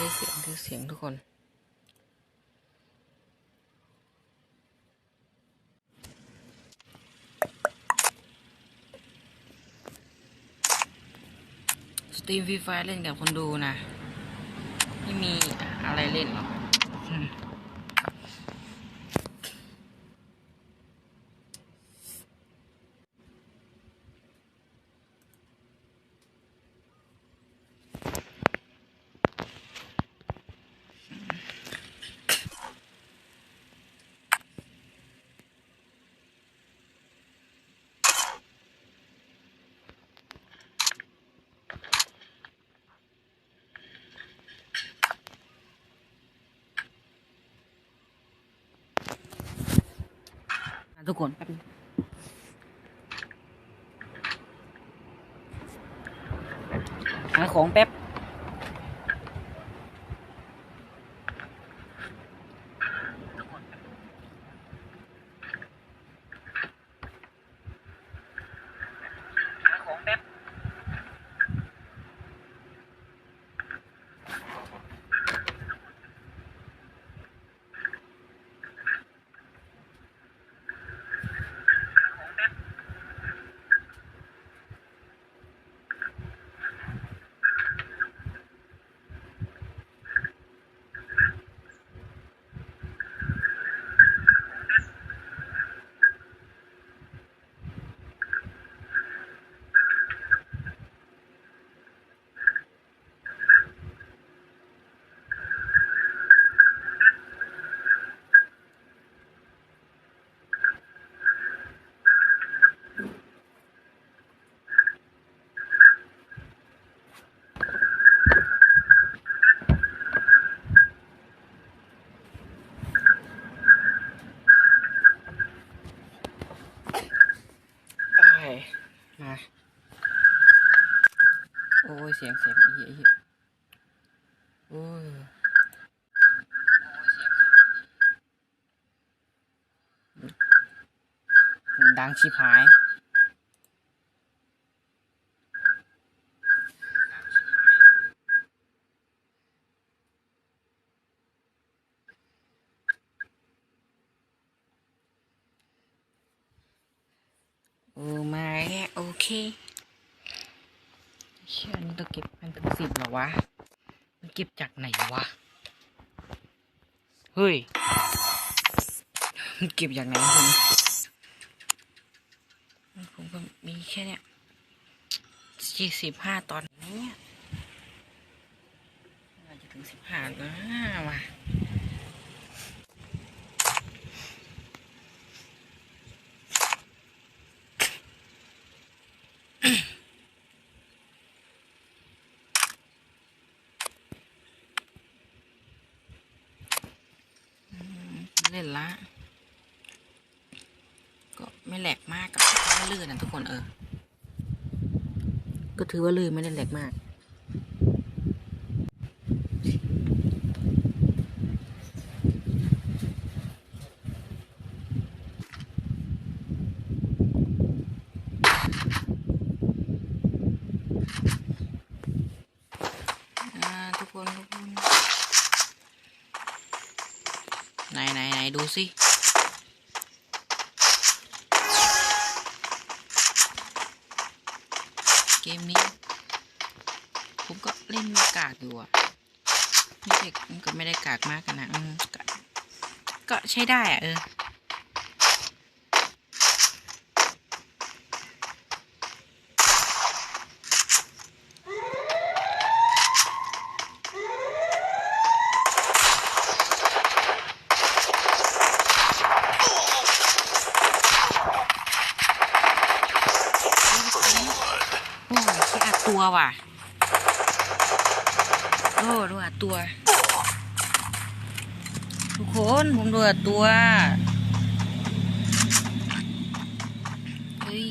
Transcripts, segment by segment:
ได้เสียงได้เสียงทุกคน สตรีมฟรีไฟเล่นกับคนดูนะ ไม่มีอะไรเล่นหรอก ทุกคนแป๊บนึงหาของแป๊บ อ้ยเสียงเสียงไอ้เหี้ยไอ้เหี้ยโอ้ยดังชิบหายโอ้มาแล้วโอเคเชื่อนี่ต้องเก็บมันถึงสิบหรอวะ มันเก็บจากไหนวะ เฮ้ย มันเก็บจากไหนผมผมก็มีแค่เนี้ยสี่สิบห้าตอนนี้อาจะถึงสิบห้าแล้วว่ะ เล่นละ ก็ไม่แหลกมากก็ถือว่าลื่นนะทุกคนเออ ก็ถือว่าลื่นไม่ได้แหลกมาก อ่าทุกคนทุกคน ไหนไหนไหนดูสิ เก มนี้ ผมก็เล่นกากอยู่อะไม่ใช่มันก็ไม่ได้กากมากกันนะก็ก็ใช้ได้อะเออ ดูอัดตัวว่ะ โอ้ดูอัดตัว ทุกคนผมดูอัดตัวเฮ้ย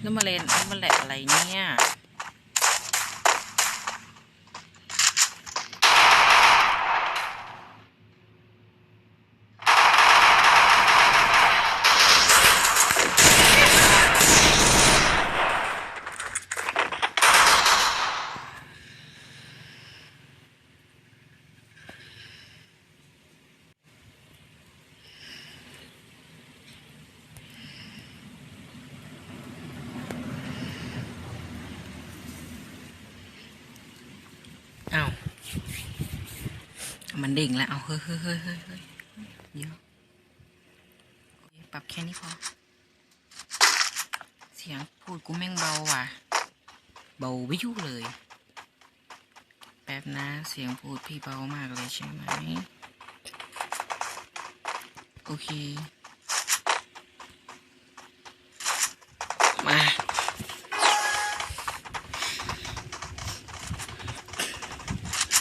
แล้วมาเล่นแล้วมาแหละอะไรเนี่ย เอา มันเด้งแล้ว เอาเฮ้ยเฮ้ยเฮ้ยเฮ้ยเยอะปรับแค่นี้พอ เสียงพูดกูแม่งเบาว่ะ เบาวิวเลย แป๊บนะ เสียงพูดพี่เบามากเลยใช่ไหม โอเค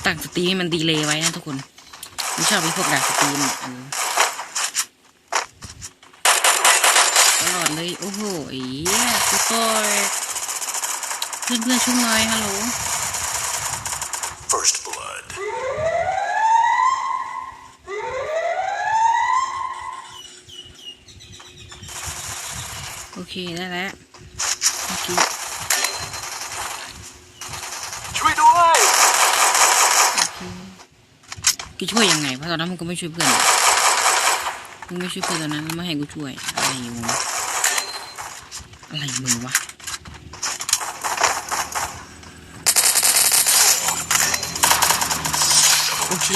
ตั้งสตรีมให้มันดีเลย์ไว้นะทุกคนไม่ชอบไอ้พวกดักสตรีมอะเออตลอดเลย โอ้โหไอ้เหี้ยกูโตยเพื่อนเพื่อนๆช่วยหน่อยฮัลโหล First blood. โอเค ได้แล้วเมื่อกี้ ช่วยด้วย กูช่วยยังไงเพราะตอนนั้นมึงก็ไม่ช่วยเพื่อนมึงไม่ช่วยเพื่อนตอนนั้นแล้วมาให้กูช่วยอะไรอยู่อะไรมึงวะโอเค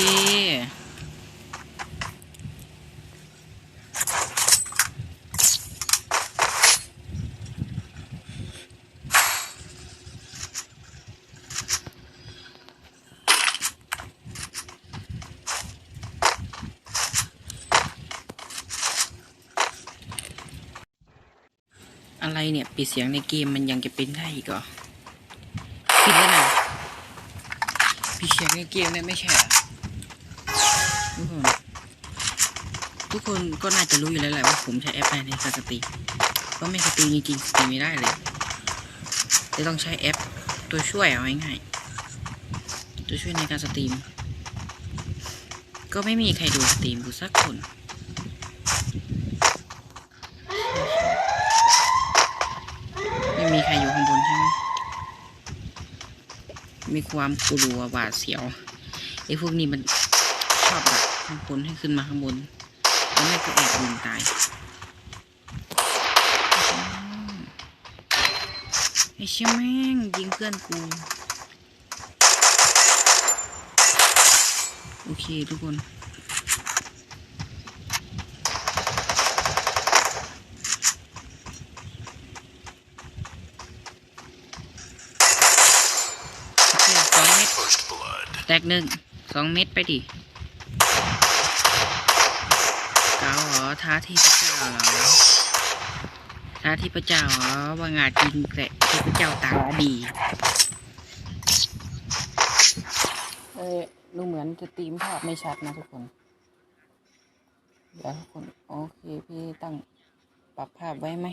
อะไรเนี่ย ปิดเสียงในเกมมันยังจะเป็นได้อีกเหรอปิดแล้วนะปิดเสียงในเกมเนี่ยไม่ใช่เหรอทุกคนทุกคนก็น่าจะรู้อยู่แล้วแหละว่าผมใช้แอปอะไรในการสตรีมเพราะไม่สตรีมจริงๆสตรีมไม่ได้เลยจะต้องใช้แอปตัวช่วยเอาง่ายๆตัวช่วยในการสตรีม ก็ไม่มีใครดูสตรีมกูสักคน ไม่มีใครอยู่ข้างบนใช่ไหม มีความกลัวหวาดเสียวไอ้พวกนี้มันชอบแบบข้างบนให้ขึ้นมาข้างบนแล้วไม่ก็แอบยิงตายไอ้เชี่ยแม่งยิงเพื่อนกูโอเคทุกคน โอเคสองเม็ด First blood. แตกหนึ่งสองเม็ดไปดิเกาเหรอท้าที่พระเจ้าเหรอท้าที่พระเจ้าเหรอว่างาจริงแต่ที่พระเจ้าตาดีเออดูเหมือนจะตีมภาพไม่ชัดนะทุกคนเดี๋ยวทุกคนโอเคพี่ตั้งปรับภาพไว้ไหม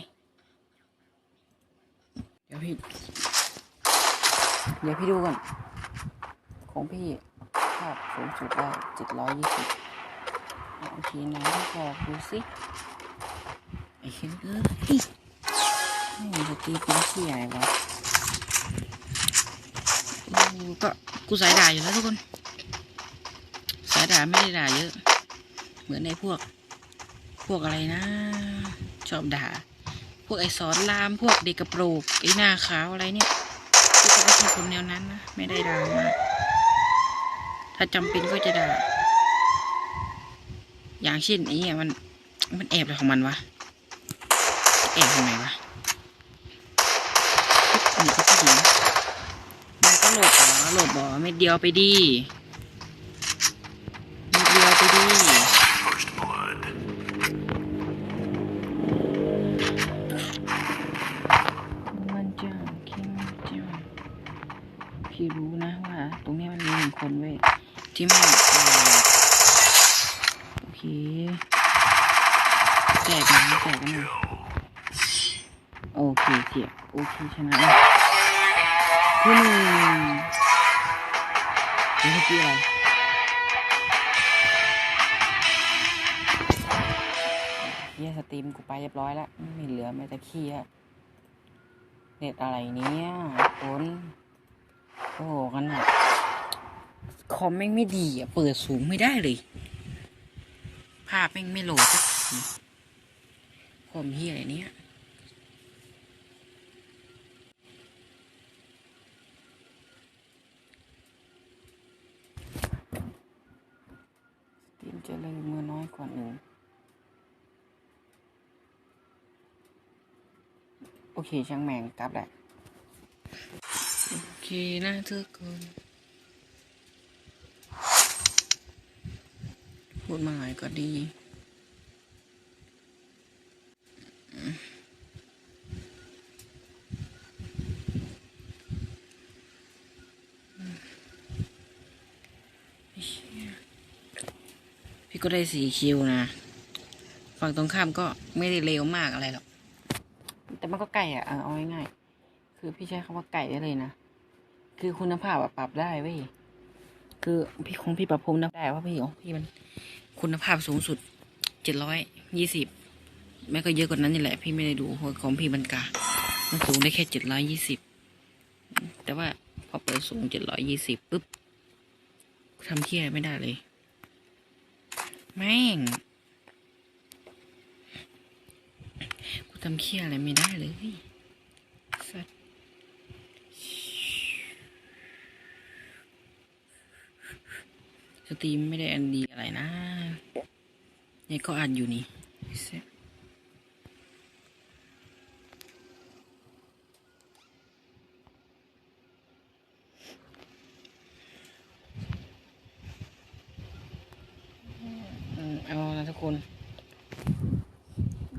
เดี๋ยวพี่ เดี๋ยวพี่ดูก่อน ของพี่ภาพสูงสุดได้เจ็ดร้อยยี่สิบโอเคนะบอกดูสิไอ้เหี้ยเอ้ยไม่จะตีเป็นเชี่ยไรวะกูก็กูสายด่าอยู่แล้วทุกคน สายด่าไม่ได้ด่าเยอะ เหมือนในพวก พวกอะไรนะ ชอบด่า พวกไอ้สอนรามพวกเด็กกระโปรงไอ้หน้าขาวอะไรเนี่ยกูก็ไม่ใช่คนแนวนั้นนะ ไม่ได้ด่ามาก ถ้าจำเป็นก็จะด่า อย่างเช่นไอ้เนี่ยมัน มันแอบอะไรของมันวะ แอบทำไมวะมันก็ขี้หญิงมันก็โหลดบ่อโหลดบ่เม็ดเดียวไปดี เคเสียโอเคชนะที่หนึ่งนี่คืออะไรเฮียสตรีมกูไปเรียบร้อยแล้ว ไม่เหลือแม้แต่ขี้อะเน็ตอะไรเนี้ยคนโอ้โหกันแบบคอมแม่งไม่ดีอะเปิดสูงไม่ได้เลย ภาพแม่งไม่โหลดสักทีคอมเฮียอะไรเนี้ย สตรีมจะเลยมือน้อยกว่าหนึ่ง โอ เคช่างแมงกลับแหละ โอเคนะทุกคนพูดมาหน่อยก็ดีพี่ก็ได้สีคิวนะ ฝั่งตรงข้ามก็ไม่ได้เร็วมากอะไรหรอก มันก็ไก่อะเอาเอาง่ายๆคือพี่ใช้คำว่าไก่ได้เลยนะคือคุณภาพอะปรับได้เว้ยคือพี่คงพี่ปรับภูมินับได้ว่าพี่ของพี่มัน คุณภาพสูงสุดเจ็ดร้อยยี่สิบแม้ก็เยอะกว่านั้นนี่แหละ พี่ไม่ได้ดูเพราะของพี่มันกามันสูงได้แค่เจ็ดร้อยยี่สิบแต่ว่าพอเปิดสูงเจ็ดร้อยยี่สิบปุ๊บทำเที่ยไม่ได้เลย แม่ง กู ทำเคี้ยอะไรไม่ได้เลยสัตว์สตรีมไม่ได้อันดีอะไรนะเนี่ยก็อ่านอยู่นี่เสียอืมเอาละทุกคน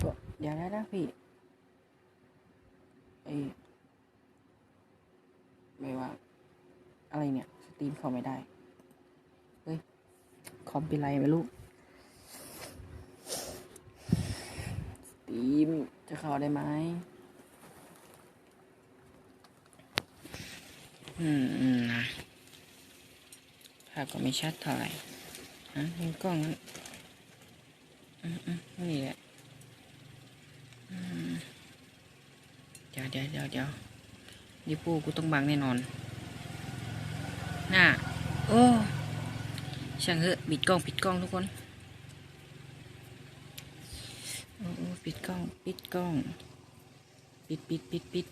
ก็ เดี๋ยวได้นะพี่ไอ้ไม่ว่า อะไรเนี่ย สตรีมเขาไม่ได้ เฮ้ย คอมเป็นไรไม่รู้ สตรีมจะเข้าได้ไหมอืมอืมนะภาพก็ไม่ชัดเท่าไหร่อะมีกล้องนั้นอืมอืมนี่แหละ เดี๋ยวเดี๋ยวเดี๋ยวเดี๋ยวนี่ปูกูต้องบังแน่นอนน่าโอ้ ช่างเหอะปิดกล้องปิดกล้องทุกคน โอ้โอ้ปิดกล้อง ปิดกล้อง ปิดปิดปิดปิด